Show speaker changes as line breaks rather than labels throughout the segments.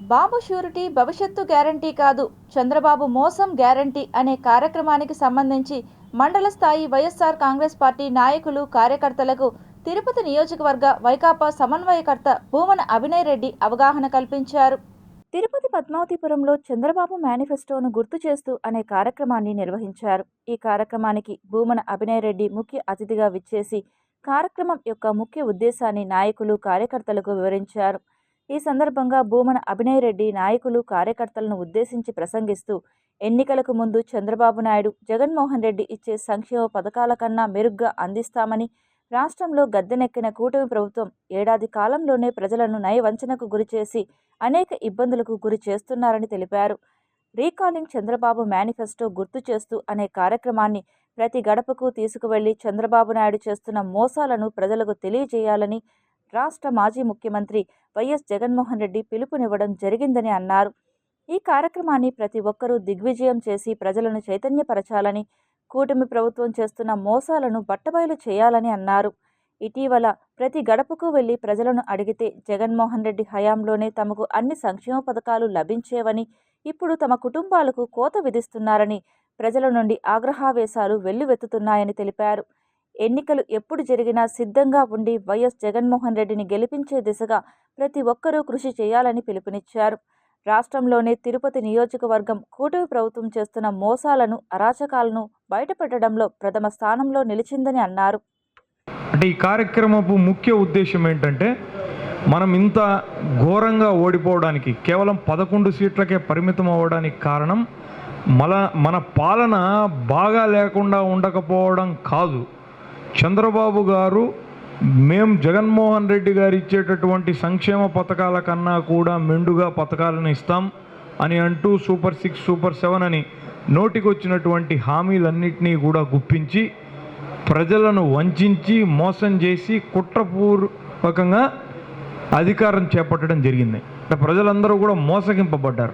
బాబు surety భవిష్యత్తు guarantee కాదు చంద్రబాబు మోసం గ్యారంటీ అనే కార్యక్రమానికి సంబంధించి మండల స్థాయి వైఎస్ఆర్ కాంగ్రెస్ పార్టీ నాయకులు కార్యకర్తలకు తిరుపతి నియోజకవర్గ వైకాపా సమన్వయకర్త భూమన అభినయ్ రెడ్డి అవగాహన కల్పించారు. తిరుపతి పద్మావతిపురంలో చంద్రబాబు మేనిఫెస్టోను గుర్తు చేస్తూ అనే కార్యక్రమాన్ని నిర్వహించారు. ఈ కార్యక్రమానికి భూమన అభినయ్ రెడ్డి ముఖ్య అతిథిగా విచ్చేసి కార్యక్రమం యొక్క ముఖ్య ఉద్దేశాన్ని నాయకులు కార్యకర్తలకు వివరించారు. ఈ సందర్భంగా భూమన అభినయ్ రెడ్డి నాయకులు కార్యకర్తలను ఉద్దేశించి ప్రసంగిస్తూ ఎన్నికలకు ముందు చంద్రబాబు నాయుడు జగన్మోహన్ రెడ్డి ఇచ్చే సంక్షేమ పథకాల కన్నా మెరుగ్గా అందిస్తామని రాష్ట్రంలో గద్దెనెక్కిన కూటమి ప్రభుత్వం ఏడాది కాలంలోనే ప్రజలను నయవంచనకు గురిచేసి అనేక ఇబ్బందులకు గురి చేస్తున్నారని తెలిపారు. రీకాలింగ్ చంద్రబాబు మేనిఫెస్టో గుర్తు చేస్తూ అనే కార్యక్రమాన్ని ప్రతి గడపకు తీసుకువెళ్ళి చంద్రబాబు నాయుడు చేస్తున్న మోసాలను ప్రజలకు తెలియజేయాలని రాష్ట్ర మాజీ ముఖ్యమంత్రి వైఎస్ జగన్మోహన్ రెడ్డి పిలుపునివ్వడం జరిగిందని అన్నారు. ఈ కార్యక్రమాన్ని ప్రతి ఒక్కరూ దిగ్విజయం చేసి ప్రజలను చైతన్యపరచాలని కూటమి ప్రభుత్వం చేస్తున్న మోసాలను బట్టబయలు చేయాలని అన్నారు. ఇటీవల ప్రతి గడపకు వెళ్ళి ప్రజలను అడిగితే జగన్మోహన్ రెడ్డి హయాంలోనే తమకు అన్ని సంక్షేమ పథకాలు లభించేవని ఇప్పుడు తమ కుటుంబాలకు కోత విధిస్తున్నారని ప్రజల నుండి ఆగ్రహావేశాలు వెల్లువెత్తుతున్నాయని తెలిపారు. ఎన్నికలు ఎప్పుడు జరిగినా సిద్ధంగా ఉండి వైఎస్ జగన్మోహన్ రెడ్డిని గెలిపించే దిశగా ప్రతి ఒక్కరూ కృషి చేయాలని పిలుపునిచ్చారు. రాష్ట్రంలోనే తిరుపతి నియోజకవర్గం కూటమి ప్రభుత్వం చేస్తున్న మోసాలను అరాచకాలను బయటపెట్టడంలో ప్రథమ స్థానంలో నిలిచిందని అన్నారు.
అంటే ఈ కార్యక్రమపు ముఖ్య ఉద్దేశం ఏంటంటే మనం ఇంత ఘోరంగా ఓడిపోవడానికి కేవలం పదకొండు సీట్లకే పరిమితం అవ్వడానికి కారణం మన మన పాలన బాగా లేకుండా ఉండకపోవడం కాదు. చంద్రబాబు గారు మేము జగన్మోహన్ రెడ్డి గారు ఇచ్చేటటువంటి సంక్షేమ పథకాల కన్నా కూడా మెండుగా పథకాలను ఇస్తాం అని అంటూ సూపర్ సిక్స్ సూపర్ సెవెన్ అని నోటికొచ్చినటువంటి హామీలన్నింటినీ కూడా గుప్పించి ప్రజలను వంచి మోసం చేసి కుట్రపూర్వకంగా అధికారం చేపట్టడం జరిగింది. అంటే ప్రజలందరూ కూడా మోసగింపబడ్డారు.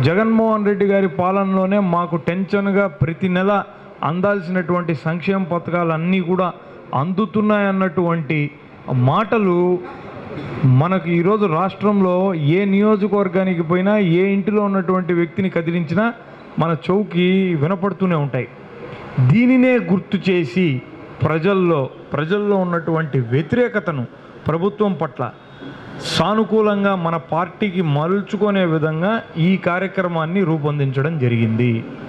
జగన్మోహన్ రెడ్డి గారి పాలనలోనే మాకు టెన్షన్గా ప్రతి నెల అందాల్సినటువంటి సంక్షేమ పథకాలు అన్నీ కూడా అందుతున్నాయన్నటువంటి మాటలు మనకు ఈరోజు రాష్ట్రంలో ఏ నియోజకవర్గానికి పోయినా ఏ ఇంటిలో ఉన్నటువంటి వ్యక్తిని కదిలించినా మన చౌకి వినపడుతూనే ఉంటాయి. దీనినే గుర్తు చేసి ప్రజల్లో ప్రజల్లో ఉన్నటువంటి వ్యతిరేకతను ప్రభుత్వం పట్ల సానుకూలంగా మన పార్టీకి మలుచుకునే విధంగా ఈ కార్యక్రమాన్ని రూపొందించడం జరిగింది.